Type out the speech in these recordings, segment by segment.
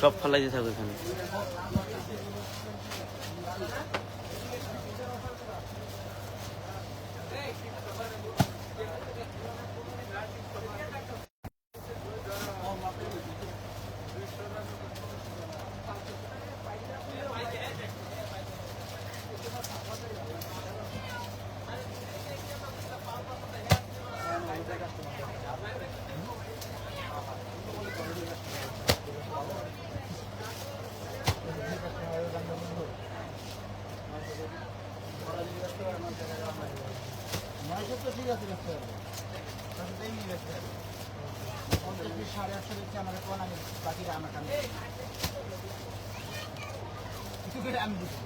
সব ফালাইতে থাকো এখানে। নয়শো তো ঠিক আছে ব্যস্ত তাই নিয়ে ব্যস্ত পঞ্চাশ পিস সাড়ে আটশো দিচ্ছে আমার কোন আমি বাকিটা আমার কাছে আমি বুঝছি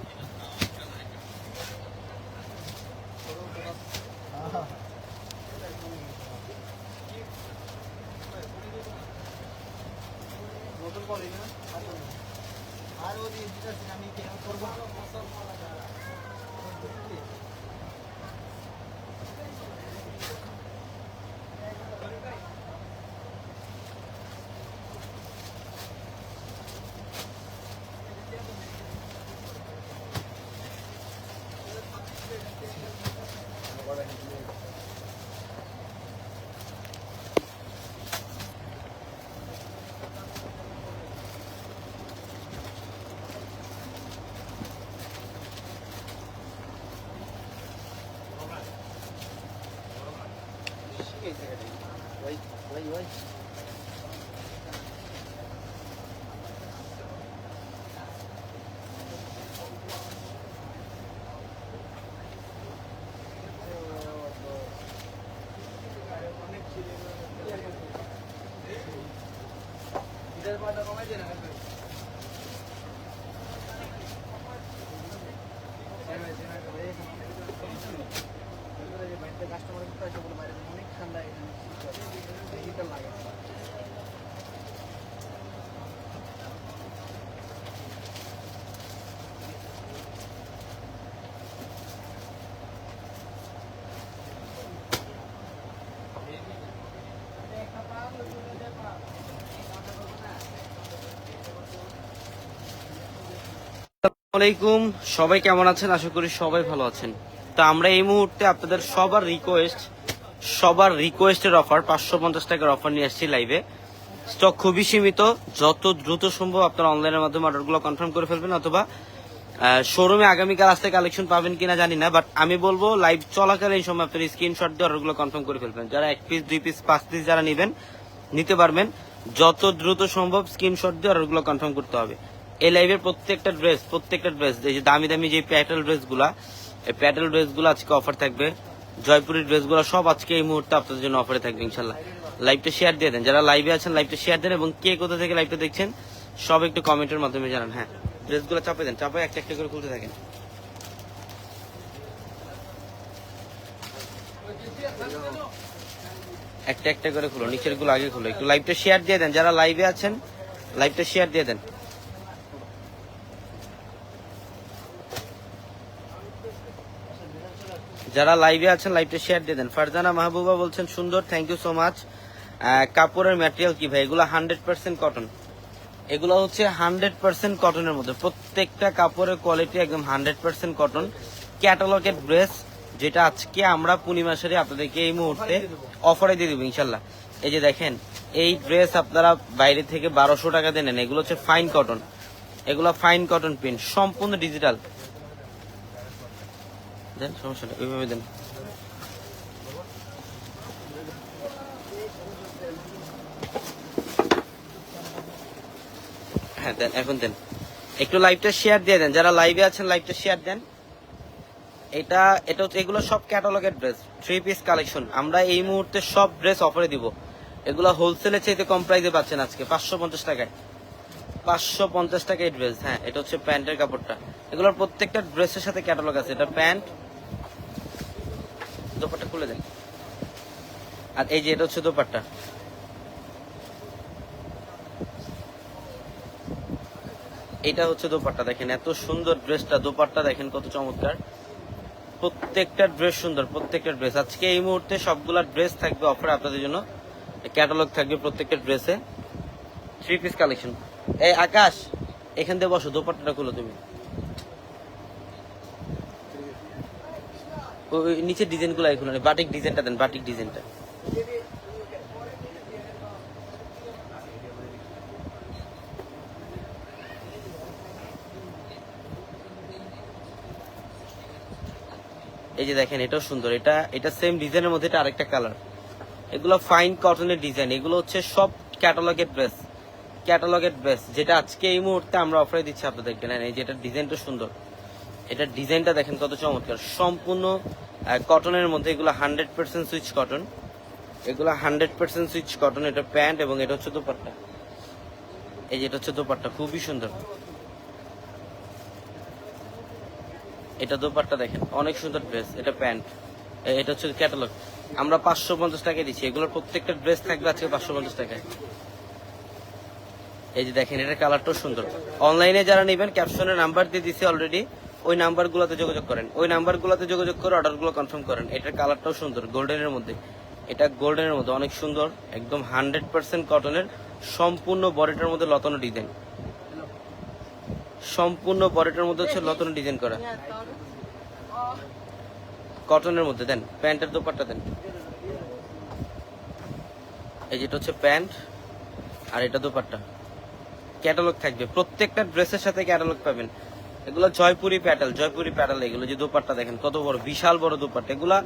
hermano, comete আলাইকুম সবাই কেমন আছেন? আশা করি সবাই ভালো আছেন। তো আমরা এই মুহূর্তে আপনাদের সবার রিকোয়েস্ট সবার রিকোয়েস্টের অফার পাঁচশো পঞ্চাশ টাকার অফার নিয়ে আসছি লাইভে স্টক খুবই সীমিত। যত দ্রুত সম্ভব আপনারা অনলাইনের মাধ্যমে অর্ডারগুলো কনফার্ম করে ফেলবেন অথবা শোরুমে আগামীকাল আসতে কালেকশন পাবেন কিনা জানি না বাট আমি বলব লাইভ চলাকালীন সময় আপনার স্ক্রিনশট দিয়ে অর্ডারগুলো কনফার্ম করে ফেলবেন। যারা এক পিস দুই পিস পাঁচ পিস যারা নেবেন, নিতে পারবেন। যত দ্রুত সম্ভব স্ক্রিনশট দিয়ে অর্ডারগুলো কনফার্ম করতে হবে। এই লাইভের প্রত্যেকটা ড্রেস প্রত্যেকটা ড্রেস এই যে দামি দামি যে প্যাটেল ড্রেসগুলা এই প্যাটেল ড্রেসগুলো আজকে অফার থাকবে। জয়পুরের ড্রেসগুলো সব আজকে এই মুহূর্তে আপনাদের জন্য অফারে থাকবে ইনশাল্লাহ লাইভটা শেয়ার দিয়ে দেন। যারা লাইভে আছেন লাইভটা শেয়ার দেন এবং কে কোথা থেকে লাইভটা দেখছেন, সব একটু কমেন্টের মাধ্যমে জানান। হ্যাঁ ড্রেসগুলো চাপে দেন। চাপে একটা একটা করে খুলতে থাকেন। একটা একটা করে খুলো, নিচেরগুলো আগে খুলো। একটু লাইভটা শেয়ার দিয়ে দেন। যারা লাইভে আছেন লাইভটা শেয়ার দিয়ে দেন। যারা লাইভে আছেন লাইভটা শেয়ার দিয়ে দেন। ফারজানা মাহবুবা বলছেন, সুন্দর থ্যাংক ইউ সো মাচ কাপড়ের ম্যাটেরিয়াল কি ভাই? এগুলো হান্ড্রেড পার্সেন্ট কটন এগুলো হচ্ছে হান্ড্রেড পার্সেন্ট কটনের মধ্যে। প্রত্যেকটা কাপড়ের কোয়ালিটি একদম হান্ড্রেড পার্সেন্ট কটন ক্যাটালগের ড্রেস যেটা আজকে আমরা পূর্ণিমাসেরই আপনাদেরকে এই মুহূর্তে অফারে দিয়ে দেবো, ইনশাল্লাহ। এই যে দেখেন, এই ড্রেস আপনারা বাইরে থেকে বারোশো টাকা দিয়ে নেন। এগুলো হচ্ছে ফাইন কটন এগুলো ফাইন কটন প্রিন্ট সম্পূর্ণ ডিজিটাল দেন, সমস্যা নেই, ওইভাবে দেন। হ্যাঁ দেন, এখন দেন। একটু লাইভটা শেয়ার দিয়ে দেন, যারা লাইভে আছেন লাইভটা শেয়ার দেন। এটা এটা এগুলো সব ক্যাটালগের ড্রেস থ্রি পিস কালেকশন আমরা এই মুহূর্তে সব ড্রেস অফারে দিব। এগুলো হোলসেলে চাইতে কম প্রাইসে পাচ্ছেন আজকে, পাঁচশো পঞ্চাশ টাকায়। পাঁচশো পঞ্চাশ টাকা ড্রেস হ্যাঁ এটা হচ্ছে প্যান্টের কাপড়টা। এগুলোর প্রত্যেকটা ড্রেসের সাথে ক্যাটালগ আছে, এটা প্যান্ট দোপাট্টা খুলে দেন। আর এই যে এটা হচ্ছে দোপাট্টা। এটা হচ্ছে দোপাট্টা, দেখেন এত সুন্দর ড্রেসটা, দোপাট্টা দেখেন কত চমৎকার। প্রত্যেকটা ড্রেস সুন্দর, প্রত্যেকটা ড্রেস। আজকে এই মুহূর্তে সবগুলা ড্রেস থাকবে অফারে আপনাদের জন্য। ক্যাটালগ থাকবে প্রত্যেকটা ড্রেসে। থ্রি পিস কালেকশন এই আকাশ, এখান থেকে বসো, দোপাট্টাটা খুলো তুমি। ওই- নিচের ডিজাইনগুলো খুলে বাটিক ডিজাইনটা দেন, বাটিক ডিজাইনটা। এই যে দেখেন, এটাও সুন্দর। এটা এটা সেম ডিজাইনের মধ্যে এটা আরেকটা কালার এগুলো ফাইন কটনের ডিজাইন এগুলো হচ্ছে সব ক্যাটালগের ড্রেস ক্যাটালগের ড্রেস যেটা আজকে এই মুহূর্তে আমরা অফারে দিচ্ছি আপনাদেরকে। নেন এই যেটা ডিজাইনটা সুন্দর। এটার ডিজাইনটা দেখেন কত চমৎকার। সম্পূর্ণ কটনের মধ্যে এগুলো হান্ড্রেড পার্সেন্ট সুইচ কটন এগুলো হান্ড্রেড পার্সেন্ট সুইচ কটন এটা প্যান্ট এবং এটা হচ্ছে দোপাট্টা। এই যে এটা হচ্ছে দোপাট্টা, খুবই সুন্দর। এটা দোপাট্টা দেখেন, অনেক সুন্দর ড্রেস এটা প্যান্ট। এটা হচ্ছে ক্যাটালগ আমরা পাঁচশো পঞ্চাশ টাকায় দিচ্ছি, এগুলোর প্রত্যেকটা ড্রেস থাকবে আজকে পাঁচশো পঞ্চাশ টাকায়। এই যে দেখেন এটা কালারটাও সুন্দর। অনলাইনে যারা নেবেন ক্যাপশনের নাম্বার দিয়ে দিছি অলরেডি ওই নাম্বারগুলোতে যোগাযোগ করেন। ওই নাম্বারগুলোতে যোগাযোগ করে অর্ডারগুলো কনফার্ম করেন। এটার কালারটাও সুন্দর গোল্ডেনের মধ্যে। এটা গোল্ডেনের মধ্যে, অনেক সুন্দর, একদম হান্ড্রেড পার্সেন্ট কটনের সম্পূর্ণ বডিটার মধ্যে লতানো ডিজাইন সম্পূর্ণ বডিটার মধ্যে হচ্ছে লতানো ডিজাইন করা। কটনের মধ্যে, দেন, প্যান্টের দোপাট্টা, দেন। এই যেটা হচ্ছে প্যান্ট আর এটা দোপাট্টা। ক্যাটালগ থাকবে। প্রত্যেকটা ড্রেসের সাথে ক্যাটালগ পাবেন। এগুলো জয়পুরি প্যাটেল জয়পুরি প্যাটেল এগুলো যে দোপাট্টা দেখেন, কত বড়, বিশাল বড় দোপাট্টা। এগুলা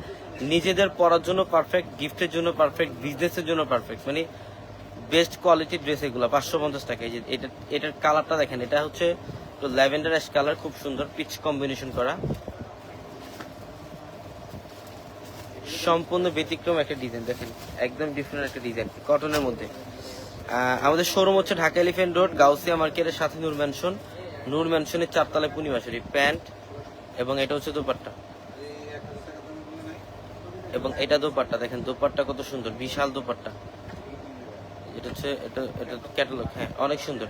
নিজেদের পরার জন্য পারফেক্ট গিফটের জন্য পারফেক্ট বিজনেসের জন্য পারফেক্ট মানে বেস্ট কোয়ালিটির ড্রেস এগুলো, পাঁচশো পঞ্চাশ টাকা। এই যে এটা, এটার কালারটা দেখেন, এটা হচ্ছে ল্যাভেন্ডার অ্যাশ কালার খুব সুন্দর পিচ কম্বিনেশন করা। সম্পূর্ণ ব্যতিক্রম একটা ডিজাইন দেখেন, একদম ডিফারেন্ট একটা ডিজাইন কটনের মধ্যে। আমাদের শোরুম হচ্ছে ঢাকা এলিফেন্ট রোড গাউসিয়া মার্কেটের সাথে নূর ম্যানশন নূর ম্যানশনের চারতলায় পূর্ণিমাশারি, প্যান্ট, এবং এটা হচ্ছে দোপাট্টা। এবং এটা দোপাট্টা, দেখেন, দোপাট্টা কত সুন্দর, বিশাল দোপাট্টা। এটা হচ্ছে, এটা এটা ক্যাটালগ হ্যাঁ অনেক সুন্দর।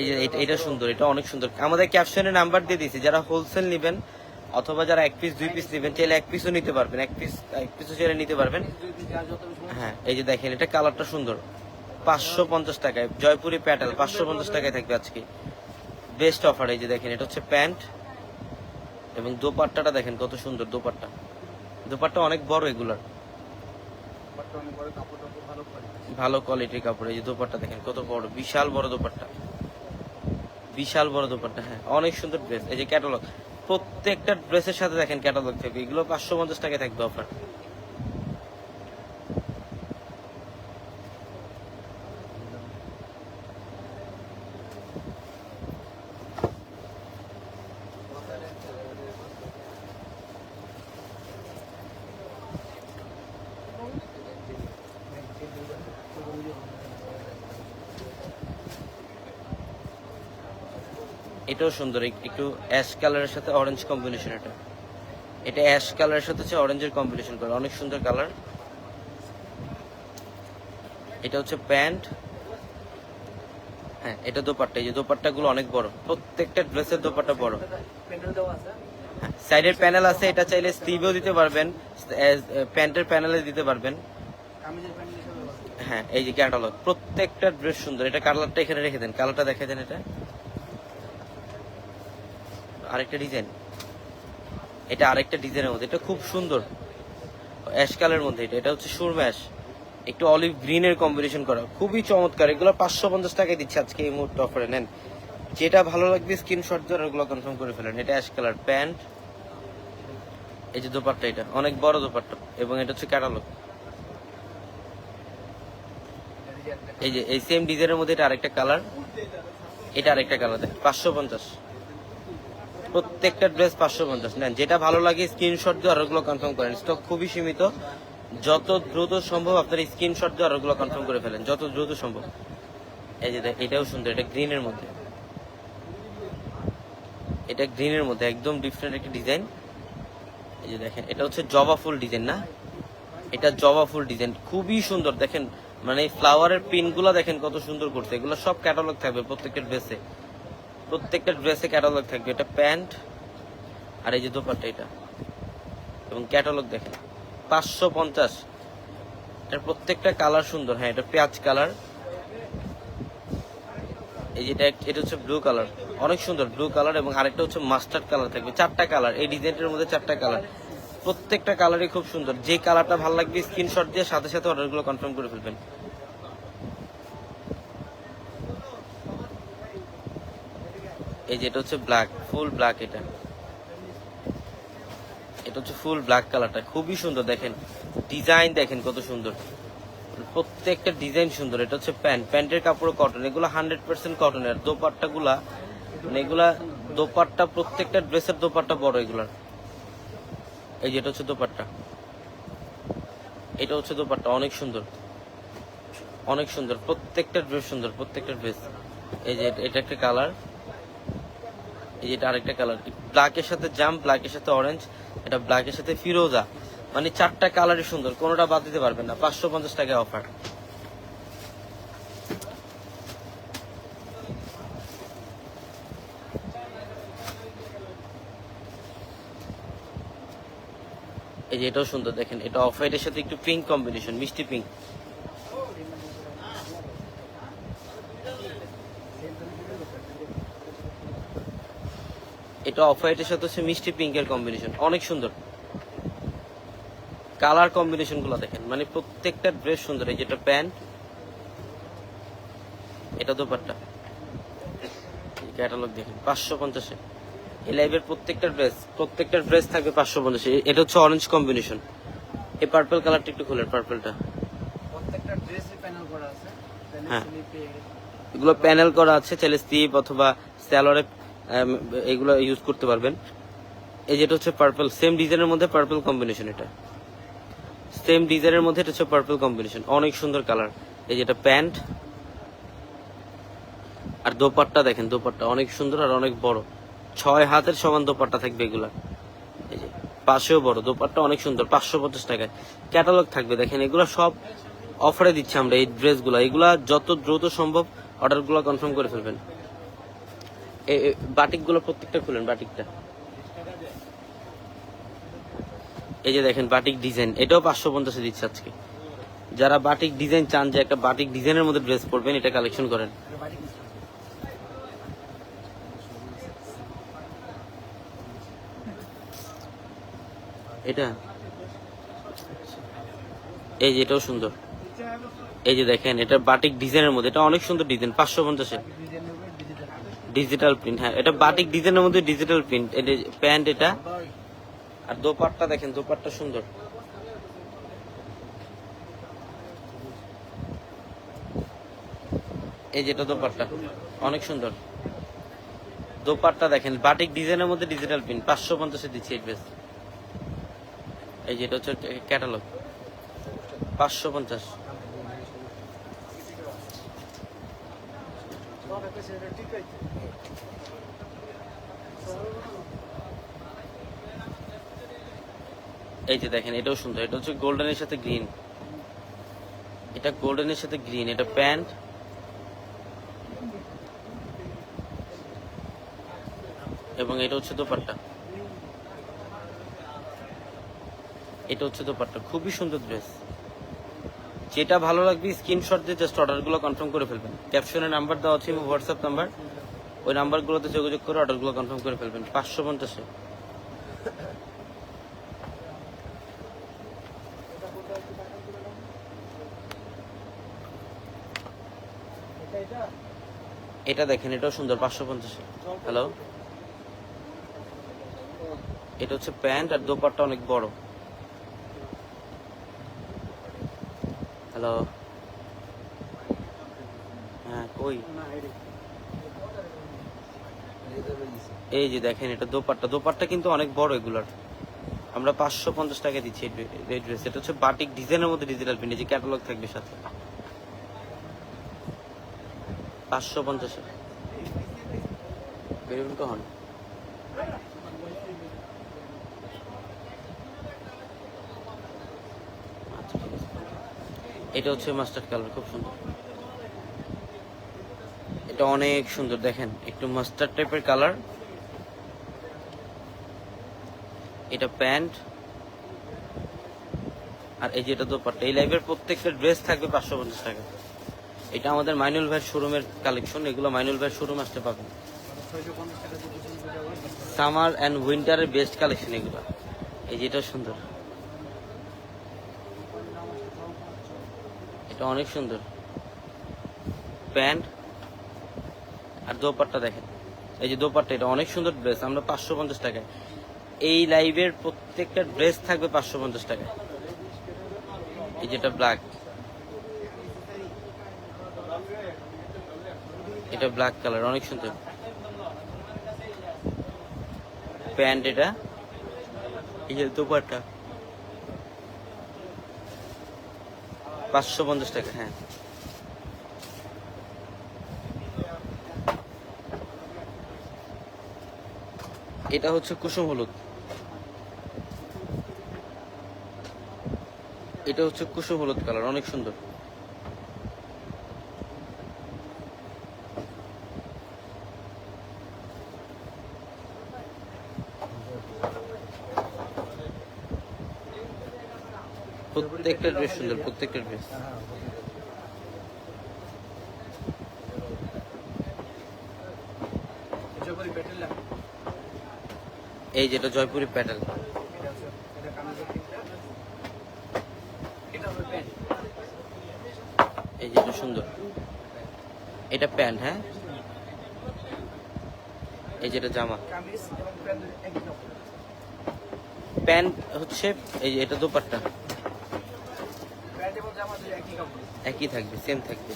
এই যে, এটা সুন্দর, এটা অনেক সুন্দর। আমাদের ক্যাপশনে নাম্বার দিয়ে দিয়েছি, যারা হোলসেল নেবেন অথবা যারা এক পিস দুই পিস নেবেন, চাইলে এক পিসও নিতে পারবেন। এক পিস এক পিসও চাইলে নিতে পারবেন। হ্যাঁ এই যে দেখেন, এটা কালারটা সুন্দর। পাঁচশো পঞ্চাশ টাকায়, জয়পুরি প্যাটেল, পাঁচশো পঞ্চাশ টাকায় থাকবে আজকে। বেস্ট অফার, এই যে দেখেন, এটা হচ্ছে প্যান্ট। এবং দোপাট্টাটা দেখেন, কত সুন্দর দোপাট্টা। দোপাট্টা অনেক বড় এগুলার। ভালো কোয়ালিটির কাপড়, এই যে দোপাট্টা দেখেন, কত বড়, বিশাল বড় দোপাট্টা। বিশাল বড় দোপাট্টা হ্যাঁ অনেক সুন্দর ড্রেস এই যে ক্যাটালগ প্রত্যেকটা ড্রেসের সাথে দেখেন ক্যাটালগ থাকবে। এগুলো পাঁচশো পঞ্চাশ টাকায় থাকবে অফার এটাও সুন্দর। একটু অ্যাশ কালারের সাথে অরেঞ্জ কম্বিনেশন এটা। এটা অ্যাশ কালারের সাথে হচ্ছে অরেঞ্জের কম্বিনেশন করে। অনেক সুন্দর কালার এটা হচ্ছে প্যান্ট। হ্যাঁ এটা দোপাট্টা। এই যে দোপাট্টা গুলো অনেক বড়। প্রত্যেকটা ড্রেসের দোপাট্টা বড়। সাইডের প্যানেল আছে। এটা চাইলে স্লিভেও দিতে পারবেন। প্যান্টের প্যানেলে দিতে পারবেন। হ্যাঁ এই যে ক্যাটালগ প্রত্যেকটা ড্রেস সুন্দর। এটা কালারটা এখানে রেখে দেন। কালারটা দেখে দেন এটা। আরেকটা ডিজাইন। এটা আরেকটা ডিজাইনের মধ্যে। এটা খুব সুন্দর। অ্যাশ কালারের মধ্যে এটা। এটা হচ্ছে সুরম্যাশ একটু অলিভ গ্রিনের কম্বিনেশন করা। খুবই চমৎকার। এগুলো পাঁচশো পঞ্চাশ টাকায় দিচ্ছে আজকে এই মুহূর্তে অফারে নেন। যেটা ভালো লাগবে স্ক্রিনশট দিয়ে ওগুলো কনফার্ম করে ফেলেন। এটা অ্যাশ কালার। প্যান্ট। এই যে দোপাট্টা এটা। অনেক বড় দোপাট্টা। এবং এটা হচ্ছে ক্যাটালগ। এই যে, এই সেম ডিজাইনের মধ্যে এটা আরেকটা কালার। এটা আরেকটা কালার। দেখ পাঁচশো পঞ্চাশ। প্রত্যেকটা ড্রেস পাঁচশো পঞ্চাশ। নেন, যেটা ভালো লাগে স্ক্রিনশট দিয়ে অর্ডারগুলো কনফার্ম করেন। স্টক খুবই সীমিত। যত দ্রুত সম্ভব আপনার স্ক্রিনশট দিয়ে অর্ডারগুলো কনফার্ম করে ফেলেন, যত দ্রুত সম্ভব। এই যে এটাও সুন্দর, এটা গ্রিনের মধ্যে। এটা গ্রিনের মধ্যে, একদম ডিফারেন্ট একটা ডিজাইন এই যে দেখেন, এটা হচ্ছে জবা ফুল ডিজাইন না? এটা জবা ফুল ডিজাইন খুবই সুন্দর, দেখেন। মানে ফ্লাওয়ারের পিনগুলো দেখেন কত সুন্দর করছে। এগুলো সব ক্যাটালগ থাকবে প্রত্যেকের ড্রেসে প্রত্যেকটা ড্রেসে ক্যাটালগ থাকবে। এটা প্যান্ট আর এই যে দোপাট্টা এটা। এবং ক্যাটালগ দেখেন, পাঁচশো পঞ্চাশ। এটার প্রত্যেকটা কালার সুন্দর। হ্যাঁ এটা পেঁয়াজ কালার। এই যেটা এটা হচ্ছে ব্লু কালার অনেক সুন্দর ব্লু কালার এবং আরেকটা হচ্ছে মাস্টার্ড কালার থাকবে। চারটা কালার এই ডিজাইনটার মধ্যে চারটা কালার প্রত্যেকটা কালারই খুব সুন্দর। যে কালারটা ভালো লাগবে স্ক্রিনশট দিয়ে সাথে সাথে অর্ডারগুলো কনফার্ম করে ফেলবেন। এই যে এটা হচ্ছে ব্ল্যাক ফুল ব্ল্যাক এটা। এটা হচ্ছে ফুল ব্ল্যাক কালারটা খুবই সুন্দর, দেখেন। ডিজাইন দেখেন কত সুন্দর। প্রত্যেকটা ডিজাইন সুন্দর। এটা হচ্ছে প্যান্ট। প্যান্টের কাপড় কটন এগুলো হান্ড্রেড পার্সেন্ট কটনের দোপাট্টা গুলা মানে এগুলা দোপাট্টা, প্রত্যেকটা ড্রেসের দোপাট্টা বড় এগুলার। এই যেটা হচ্ছে দোপাট্টা। এটা হচ্ছে দোপাট্টা। অনেক সুন্দর। অনেক সুন্দর। প্রত্যেকটা ড্রেস সুন্দর, প্রত্যেকটা ড্রেস এই যে এটা- এটা একটা কালার এই এটা আরেকটা কালার ব্ল্যাকের সাথে জাম ব্ল্যাকের সাথে অরেঞ্জ এটা ব্ল্যাকের সাথে ফিরোজা। মানে চারটা কালারই সুন্দর, কোনোটা বাদ দিতে পারবেন না, পাঁচশো পঞ্চাশ টাকা অফার এই যে এটাও সুন্দর, দেখেন, এটা অফ হোয়াইটের সাথে একটু পিঙ্ক কম্বিনেশন মিষ্টি পিঙ্ক এটা অফ হোয়াইটের সাথে হচ্ছে মিষ্টি পিঙ্কের কম্বিনেশন অনেক সুন্দর। কালার কম্বিনেশনগুলো দেখেন। মানে প্রত্যেকটা ড্রেস সুন্দর। এই যেটা প্যান্ট এটা দোপাট্টা। ক্যাটালগ দেখেন পাঁচশো পঞ্চাশে। এই লাইভের প্রত্যেকটা ড্রেস প্রত্যেকটা ড্রেস থাকবে পাঁচশো পঞ্চাশে। এটা হচ্ছে অরেঞ্জ কম্বিনেশন এই পার্পল কালারটা একটু খুলেন পার্পলটা প্রত্যেকটা ড্রেসে প্যানেল করা আছে। প্যানেল হ্যাঁ। স্লিপে এগুলো প্যানেল করা আছে চাইলে স্লিপ অথবা স্যালোয়ারে এগুলো ইউজ করতে পারবেন। এই যেটা হচ্ছে পার্পল সেম ডিজাইনের মধ্যে পার্পল কম্বিনেশন এটা। সেম ডিজাইনের মধ্যে এটা হচ্ছে পার্পল কম্বিনেশন অনেক সুন্দর কালার এই যেটা প্যান্ট, আর দোপাট্টা দেখেন, দোপাট্টা অনেক সুন্দর আর অনেক বড়। ছয় হাতের সমান দোপাট্টা থাকবে এগুলা। এই যে, পাশেও বড়, দোপাট্টা অনেক সুন্দর, পাঁচশো পঞ্চাশ টাকায়। ক্যাটালগ থাকবে, দেখেন এগুলো সব অফারে দিচ্ছি আমরা এই ড্রেসগুলো এগুলা যত দ্রুত সম্ভব অর্ডারগুলো কনফার্ম করে ফেলবেন। বাটিকগুলো প্রত্যেকটা খুলেন, বাটিকটা। এই যে দেখেন, বাটিক ডিজাইন। এটাও পাঁচশো পঞ্চাশে দিচ্ছে আজকে। যারা বাটিক ডিজাইন চান যে একটা বাটিক ডিজাইনের মধ্যে ড্রেস পরবেন, এটা কালেকশন করেন। এটা? এই যে এটাও সুন্দর। এই যে দেখেন, এটা বাটিক ডিজাইনের মধ্যে। এটা অনেক সুন্দর ডিজাইন, পাঁচশো পঞ্চাশে ডিজিটাল প্রিন্ট হ্যাঁ এটা বাটিক ডিজাইনের মধ্যে ডিজিটাল প্রিন্ট এটা প্যান্ট এটা। আর দোপাট্টা দেখেন, দোপাট্টা সুন্দর। এই যেটা দোপাট্টা, অনেক সুন্দর। দোপাট্টা দেখেন বাটিক ডিজাইনের মধ্যে ডিজিটাল প্রিন্ট পাঁচশো পঞ্চাশে দিচ্ছি এই ড্রেস এই যেটা হচ্ছে ক্যাটালগ পাঁচশো পঞ্চাশ। এই যে দেখেন, এটাও সুন্দর। এটা হচ্ছে গোল্ডেনের সাথে গ্রিন এটা গোল্ডেনের সাথে গ্রিন এটা প্যান্ট। এবং এটা হচ্ছে দোপাট্টা। এটা হচ্ছে দোপাট্টা। খুবই সুন্দর ড্রেস যেটা ভালো লাগবে স্ক্রিনশট দিয়ে জাস্ট অর্ডারগুলো কনফার্ম করে ফেলবেন। ক্যাপশনে নাম্বার দেওয়া আছে হোয়াটসঅ্যাপ নাম্বার ওই নাম্বারগুলোতে যোগাযোগ করে অর্ডারগুলো কনফার্ম করে ফেলবেন, পাঁচশো পঞ্চাশে। এটা দেখেন, এটাও সুন্দর, পাঁচশো পঞ্চাশে। হ্যালো এটা হচ্ছে প্যান্ট আর দোপাট্টা অনেক বড়। হ্যালো হ্যাঁ কই? এই যে দেখেন, এটা দোপাট্টা। দোপাট্টা কিন্তু অনেক বড় এগুলার। আমরা পাঁচশো পঞ্চাশ টাকা দিচ্ছি ড্রে- ড্রেস। এটা হচ্ছে বাটিক ডিজাইনের মধ্যে ডিজিটাল প্রিন্ট যে ক্যাটালগ থাকবে সাথে। পাঁচশো পঞ্চাশে কখন? এটা হচ্ছে মাস্টার্ড কালার খুব সুন্দর। এটা অনেক সুন্দর, দেখেন, একটু মাস্টার্ড টাইপের কালার এটা প্যান্ট। আর এই যে এটা এই লাইভের প্রত্যেকটা ড্রেস থাকবে পাঁচশো পঞ্চাশ টাকা। এটা আমাদের মাইনুল ভাইয়ের শোরুমের কালেকশন এগুলো মাইনুল ভাইয়ের শোরুম আসতে পাবেন যেটা সামার অ্যান্ড উইন্টারের বেস্ট কালেকশন এগুলো। এই যেটা সুন্দর। এটা অনেক সুন্দর। প্যান্ট আর দোপাট্টা দেখেন। এই যে দোপাট্টা, এটা অনেক সুন্দর ড্রেস, আমরা পাঁচশো পঞ্চাশ টাকায়। এই লাইভের প্রত্যেকটা ড্রেস থাকবে পাঁচশো পঞ্চাশ টাকায়। এই যেটা ব্ল্যাক এটা ব্ল্যাক কালার অনেক সুন্দর। প্যান্ট এটা, এই যে দোপাট্টা। পাঁচশো পঞ্চাশ টাকা হ্যাঁ। এটা হচ্ছে কুসুম হলুদ। এটা হচ্ছে কুসুম হলুদ কালার, অনেক সুন্দর। প্রত্যেকটা ড্রেস সুন্দর প্রত্যেকটা ড্রেস। এই যেটা জয়পুরি। এটা এই যেটা সুন্দর। এটা প্যান্ট হ্যাঁ? এই যেটা জামা। প্যান্ট প্যান্ট হচ্ছে এই যে এটা দোপাট্টা প্যান্ট এবং জামা দুই একই একই থাকবে সেম থাকবে।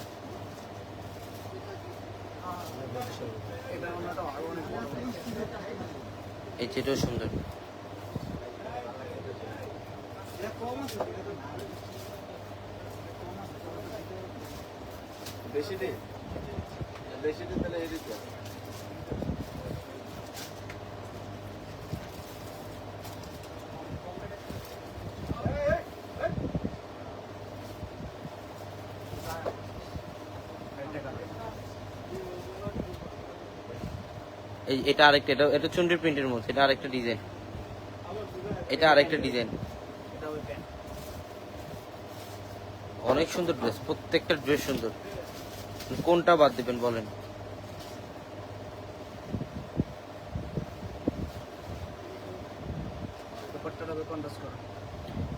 এই যেটাও সুন্দর। বেশি দিন বেশি দিন তাহলে এদিকে এটা আরেকটা এটা এটা চুন্ডির প্রিন্টের মধ্যে এটা আরেকটা ডিজাইন এটা আরেকটা ডিজাইন অনেক সুন্দর ড্রেস প্রত্যেকটা ড্রেস সুন্দর। কোনটা বাদ দিবেন বলেন?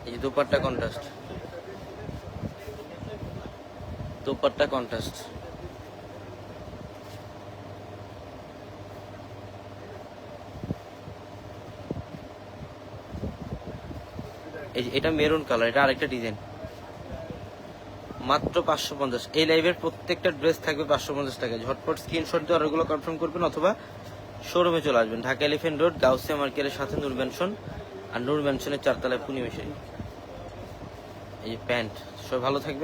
এই যে দোপাট্টা কন্ট্রাস্ট দোপাট্টা কন্ট্রাস্ট এই এটা মেরুন কালার, এটা আরেকটা ডিজাইন। মাত্র পাঁচশো পঞ্চাশ। এই লাইভের প্রত্যেকটা ড্রেস থাকবে পাঁচশো পঞ্চাশ টাকা ঝটপট স্ক্রিনশট দিয়ে অর্ডারগুলো কনফার্ম করবেন অথবা শোরুমে চলে আসবেন। ঢাকা এলিফেন্ট রোড গাউসিয়া মার্কেটের সাথে নূর ম্যানশন আর নূর ম্যানশনের চারতলায় পুনিমেশে এই যে প্যান্ট সবাই ভালো থাকবেন।